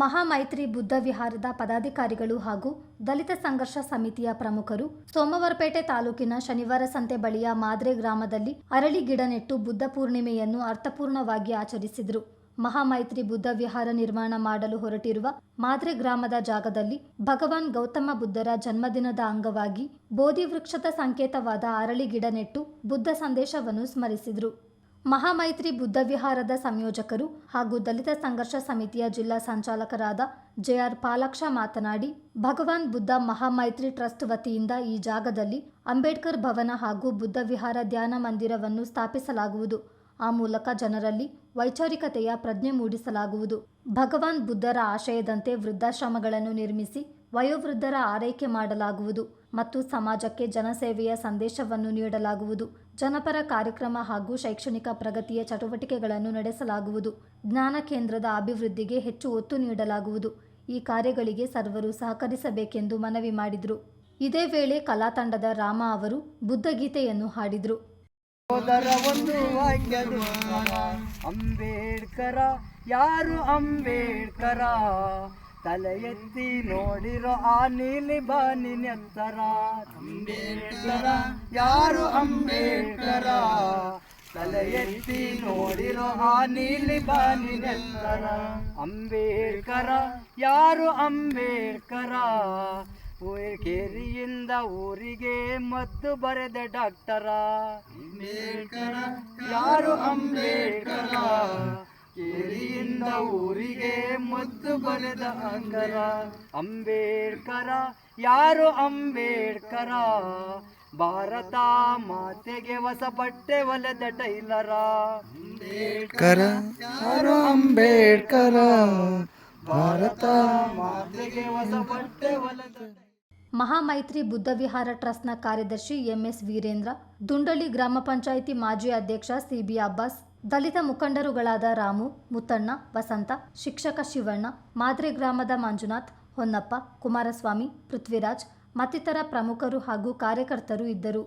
ಮಹಾಮೈತ್ರಿ ಬುದ್ಧ ವಿಹಾರದ ಪದಾಧಿಕಾರಿಗಳು ಹಾಗೂ ದಲಿತ ಸಂಘರ್ಷ ಸಮಿತಿಯ ಪ್ರಮುಖರು ಸೋಮವಾರಪೇಟೆ ತಾಲೂಕಿನ ಶನಿವಾರ ಸಂತೆ ಬಳಿಯ ಮಾದ್ರೆ ಗ್ರಾಮದಲ್ಲಿ ಅರಳಿ ಗಿಡ ನೆಟ್ಟು ಬುದ್ಧ ಪೂರ್ಣಿಮೆಯನ್ನು ಅರ್ಥಪೂರ್ಣವಾಗಿ ಆಚರಿಸಿದರು. ಮಹಾಮೈತ್ರಿ ಬುದ್ಧ ವಿಹಾರ ನಿರ್ಮಾಣ ಮಾಡಲು ಹೊರಟಿರುವ ಮಾದ್ರೆ ಗ್ರಾಮದ ಜಾಗದಲ್ಲಿ ಭಗವಾನ್ ಗೌತಮ ಬುದ್ಧರ ಜನ್ಮದಿನದ ಅಂಗವಾಗಿ ಬೋಧಿ ವೃಕ್ಷದ ಸಂಕೇತವಾದ ಅರಳಿ ಗಿಡ ನೆಟ್ಟು ಬುದ್ಧ ಸಂದೇಶವನ್ನು ಸ್ಮರಿಸಿದರು. ಮಹಾಮೈತ್ರಿ ಬುದ್ಧ ವಿಹಾರದ ಸಂಯೋಜಕರು ಹಾಗೂ ದಲಿತ ಸಂಘರ್ಷ ಸಮಿತಿಯ ಜಿಲ್ಲಾ ಸಂಚಾಲಕರಾದ ಜೆಆರ್ ಪಾಲಾಕ್ಷ ಮಾತನಾಡಿ, ಭಗವಾನ್ ಬುದ್ಧ ಮಹಾಮೈತ್ರಿ ಟ್ರಸ್ಟ್ ವತಿಯಿಂದ ಈ ಜಾಗದಲ್ಲಿ ಅಂಬೇಡ್ಕರ್ ಭವನ ಹಾಗೂ ಬುದ್ಧ ವಿಹಾರ ಧ್ಯಾನ ಮಂದಿರವನ್ನು ಸ್ಥಾಪಿಸಲಾಗುವುದು. ಆ ಮೂಲಕ ಜನರಲ್ಲಿ ವೈಚಾರಿಕತೆಯ ಪ್ರಜ್ಞೆ ಮೂಡಿಸಲಾಗುವುದು. ಭಗವಾನ್ ಬುದ್ಧರ ಆಶಯದಂತೆ ವೃದ್ಧಾಶ್ರಮಗಳನ್ನು ನಿರ್ಮಿಸಿ ವಯೋವೃದ್ಧರ ಆರೈಕೆ ಮಾಡಲಾಗುವುದು ಮತ್ತು ಸಮಾಜಕ್ಕೆ ಜನಸೇವೆಯ ಸಂದೇಶವನ್ನು ನೀಡಲಾಗುವುದು. ಜನಪರ ಕಾರ್ಯಕ್ರಮ ಹಾಗೂ ಶೈಕ್ಷಣಿಕ ಪ್ರಗತಿಯ ಚಟುವಟಿಕೆಗಳನ್ನು ನಡೆಸಲಾಗುವುದು. ಜ್ಞಾನ ಕೇಂದ್ರದ ಅಭಿವೃದ್ಧಿಗೆ ಹೆಚ್ಚು ಒತ್ತು ನೀಡಲಾಗುವುದು. ಈ ಕಾರ್ಯಗಳಿಗೆ ಸರ್ವರು ಸಹಕರಿಸಬೇಕೆಂದು ಮನವಿ ಮಾಡಿದರು. ಇದೇ ವೇಳೆ ಕಲಾತಂಡದ ರಾಮ ಅವರು ಬುದ್ಧಗೀತೆಯನ್ನು ಹಾಡಿದರು. ಸೋದರ ಒಂದು ವಾಕ್ಯದ ಅಂಬೇಡ್ಕರ, ಯಾರು ಅಂಬೇಡ್ಕರ? ತಲೆ ಎತ್ತಿ ನೋಡಿರೋ ಆ ನೀಲಿ ಬಾನಿ ನೆತ್ತರ. ಅಂಬೇಡ್ಕರ, ಯಾರು ಅಂಬೇಡ್ಕರ? ತಲೆ ಎತ್ತಿ ನೋಡಿರೋ ಆ ನೀಲಿ ಬಾನಿ ನೆತ್ತರ. ಅಂಬೇಡ್ಕರ, ಯಾರು ಅಂಬೇಡ್ಕರ? ಕೇರಿಯಿಂದ ಊರಿಗೆ ಮದ್ದು ಬರೆದ ಡಾಕ್ಟರ. ಅಂಬೇಡ್ಕರ ಯಾರು ಅಂಬೇಡ್ಕರ? ಕೇರಿಯಿಂದ ಊರಿಗೆ ಮದ್ದು ಬರೆದ ಅಂಗರ. ಅಂಬೇಡ್ಕರ ಯಾರು ಅಂಬೇಡ್ಕರ? ಭಾರತ ಮಾತೆಗೆ ಹೊಸ ಬಟ್ಟೆ ಒಲೆದ ಟೈಲರ. ಅಂಬೇಡ್ಕರ ಯಾರು ಅಂಬೇಡ್ಕರ? ಭಾರತ ಮಾತೆಗೆ ಹೊಸ ಬಟ್ಟೆ ಹೊಲೆದ ಮಹಾಮೈತ್ರಿ ಬುದ್ಧವಿಹಾರ ಟ್ರಸ್ಟ್ನ ಕಾರ್ಯದರ್ಶಿ ಎಂಎಸ್ ವೀರೇಂದ್ರ, ದುಂಡಳ್ಳಿ ಗ್ರಾಮ ಪಂಚಾಯಿತಿ ಮಾಜಿ ಅಧ್ಯಕ್ಷ ಸಿಬಿ ಅಬ್ಬಾಸ್, ದಲಿತ ಮುಖಂಡರುಗಳಾದ ರಾಮು, ಮುತ್ತಣ್ಣ, ವಸಂತ, ಶಿಕ್ಷಕ ಶಿವಣ್ಣ, ಮಾದ್ರೆ ಗ್ರಾಮದ ಮಂಜುನಾಥ್, ಹೊನ್ನಪ್ಪ, ಕುಮಾರಸ್ವಾಮಿ, ಪೃಥ್ವಿರಾಜ್ ಮತ್ತಿತರ ಪ್ರಮುಖರು ಹಾಗೂ ಕಾರ್ಯಕರ್ತರು ಇದ್ದರು.